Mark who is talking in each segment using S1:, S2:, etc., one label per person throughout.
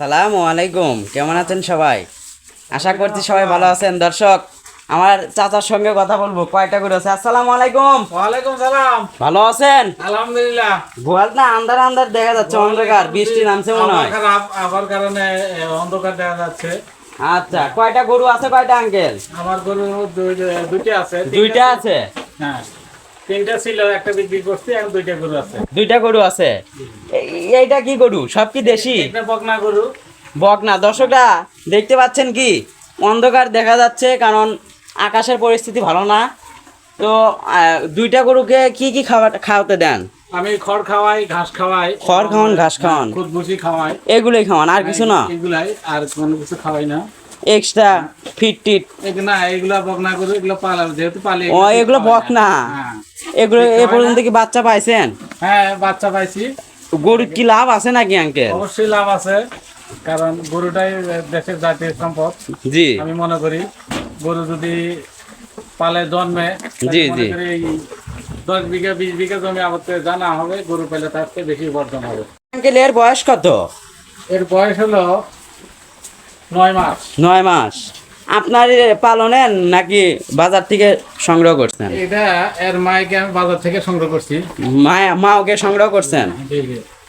S1: সালামু আলাইকুম কেমন আছেন সবাই? আশা করছি সবাই ভালো আছেন। দর্শক আমার চাচার সঙ্গে কথা বলব কয়টা করে আছে? আসসালামু আলাইকুম।
S2: ওয়ালাইকুম সালাম।
S1: ভালো আছেন?
S2: আলহামদুলিল্লাহ।
S1: গোয়াল না আন্দার আন্দার দেখা যাচ্ছে অন্ধকার বৃষ্টি নামছে মনে হয়।
S2: খারাপ আবার কারণে অন্ধকার দেখা যাচ্ছে।
S1: আচ্ছা কয়টা গরু আছে কয়টা আঙ্কেল?
S2: আমার গরু দুই- দুইটা আছে
S1: দুইটা আছে?
S2: হ্যাঁ তিনটা ছিল একটা বিক্রি করছি এখন দুইটা গরু আছে।
S1: দুইটা গরু আছে। এইটা কি গরু? সব কি দেশি?
S2: বকনা গরু।
S1: বকনা। দর্শকরা দেখতে পাচ্ছেন কি? অন্ধকার দেখা যাচ্ছে কারণ আকাশের পরিস্থিতি ভালো না। তো দুইটা গরুকে কি কি খাওয়া খাওয়াতে দেন?
S2: আমি খড় খাওয়াই ঘাস খাওয়াই
S1: খড় খাওয়ান, ঘাস খাওয়ান।
S2: খুদ ভুসি খাওয়াই।
S1: এগুলোই খাওয়ান আর কিছু না?
S2: এগুলাই আর কোনো কিছু খাওয়াই না।
S1: এক্সট্রা ফিট টিট?
S2: না এগুলা বকনা গরু এগুলো পালা যেহেতু পালি
S1: ও এগুলো বক না।
S2: হ্যাঁ।
S1: এগুলো এ পর্যন্ত কি বাচ্চা পাইছেন?
S2: হ্যাঁ বাচ্চা পাইছি।
S1: গরুর কি লাভ আছে নাকি আঙ্কেল
S2: অবশ্যই লাভ আছে কারণ গরুটাই দেশের জাতীয় সম্পদ।
S1: জি।
S2: আমি মনে করি গরু যদি পালে জন্মে
S1: জি, জি।
S2: দশ বিঘা বিশ বিঘা জমি আমার তো জানা হবে গরু পেলে তার চেয়ে বেশি উপার্জন হবে।
S1: আঙ্কেল এর বয়স কত?
S2: এর বয়স হলো নয় মাস।
S1: নয় মাস। আপনার পালনেন নাকি বাজার থেকে সংগ্রহ করছেন?
S2: এটা এর মাইকে আমি বাজার থেকে সংগ্রহ করছি।
S1: মায়া মা ওকে সংগ্রহ করছেন?
S2: জি।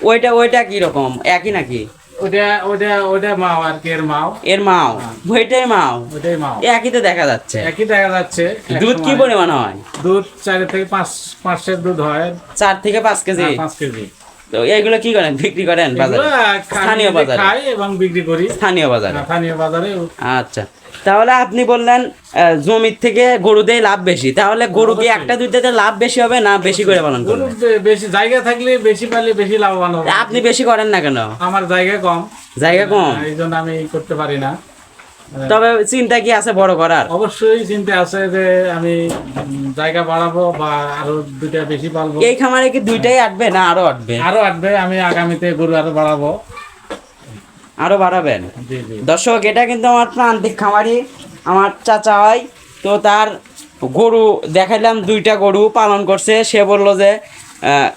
S1: ওইটা ওইটা কি রকম? একই নাকি?
S2: ওটা ওটা ওটা মাও আর কি এর মাও।
S1: এর মাও? ওইটাই মাও?
S2: মাও।
S1: একই তো দেখা যাচ্ছে।
S2: একই দেখা যাচ্ছে
S1: দুধ কি পরিমাণ হয়?
S2: দুধ চার থেকে পাঁচ পাঁচের দুধ হয়।
S1: চার থেকে পাঁচ কেজি?
S2: হ্যাঁ, পাঁচ কেজি।
S1: তো এইগুলো কি করেন? বিক্রি করেন বাজারে? স্থানীয় বাজারে?
S2: খাই এবং বিক্রি করি।
S1: স্থানীয় বাজারে?
S2: হ্যাঁ, স্থানীয় বাজারে।
S1: আচ্ছা। তাহলে আপনি বললেন জমির থেকে গরুতেই লাভ বেশি। তাহলে গরু কি একটা দুইটাতে লাভ বেশি হবে না বেশি করে পালন
S2: গরু
S1: করবেন
S2: বেশি জায়গা থাকলে বেশি পালে বেশি লাভবান হবে।
S1: আপনি বেশি করেন না কেন?
S2: আমার জায়গা কম।
S1: জায়গা কম?
S2: এই জন্য আমি করতে পারি না।
S1: তবে চিন্তা কি আছে বড় করার?
S2: অবশ্যই চিন্তা আছে যে আমি জায়গা বাড়াবো বা আরও দুইটা বেশি পালবো।
S1: এই খামারে কি দুইটাই আটবে না আরও আটবে?
S2: আরও আসবে আমি আগামীতে গরু আরও বাড়াবো।
S1: আরও বাড়াবেন? দর্শক এটা কিন্তু আমার প্রান্তিক খামারি আমার চাচা হয় তো তার গরু দেখাইলাম দুইটা গরু পালন করছে। সে বলল যে আহ,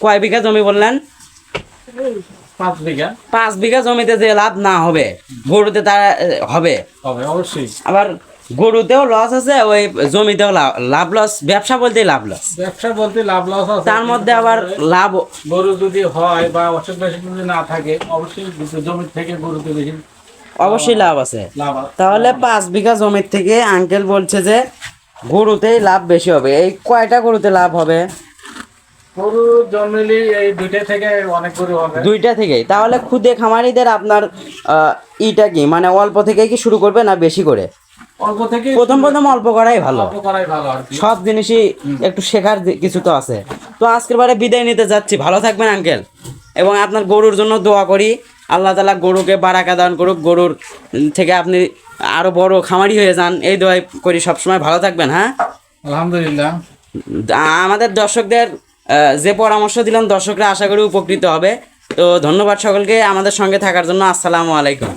S1: কয় বিঘা জমি বললেন?
S2: পাঁচ বিঘা।
S1: পাঁচ বিঘা জমিতে যে লাভ না হবে গরুতে তার হবে।
S2: অবশ্যই।
S1: আবার গরুতেও লস আছে ওই জমিতেও লাভ- লস ব্যবসা বলতে লাভ লস
S2: ব্যবসা বলতে লাভ লস আছে।
S1: তার মধ্যে আবার লাভ
S2: গরু যদি হয় বা অসুখ বিসুখ যদি না থাকে অবশ্যই জমি থেকে গরুতে বেশি
S1: অবশ্যই লাভ আছে। তাহলে পাঁচ বিঘা জমির থেকে আঙ্কেল বলছে যে গরুতেই লাভ বেশি হবে। এই কয়টা গরুতে লাভ হবে?
S2: গরু জন্মেলি এই দুইটা থেকে অনেক গরু হবে।
S1: দুইটা থেকেই। তাহলে খুদে খামারিদের আপনার ইটা কি? মানে অল্প থেকে কি শুরু করবে না বেশি করে?
S2: অল্প থেকে
S1: প্রথম প্রথম অল্প করাই ভালো। সব জিনিসই একটু শেখার কিছু তো আছে। তো আজকের বারে বিদায় নিতে যাচ্ছি। ভালো থাকবেন আঙ্কেল এবং আপনার গরুর জন্য দোয়া করি। আল্লাহ তালা গরুকে বারাকা দান করুক। গরুর থেকে আপনি আরও বড় খামারি হয়ে যান। এই দোয়াই করি সবসময়। ভালো থাকবেন হ্যাঁ?
S2: আলহামদুলিল্লাহ।
S1: আমাদের দর্শকদের যে পরামর্শ দিলাম দর্শকরা আশা করি উপকৃত হবে। তো ধন্যবাদ সকলকে আমাদের সঙ্গে থাকার জন্য। আসসালামু আলাইকুম।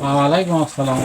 S2: আসসালাম।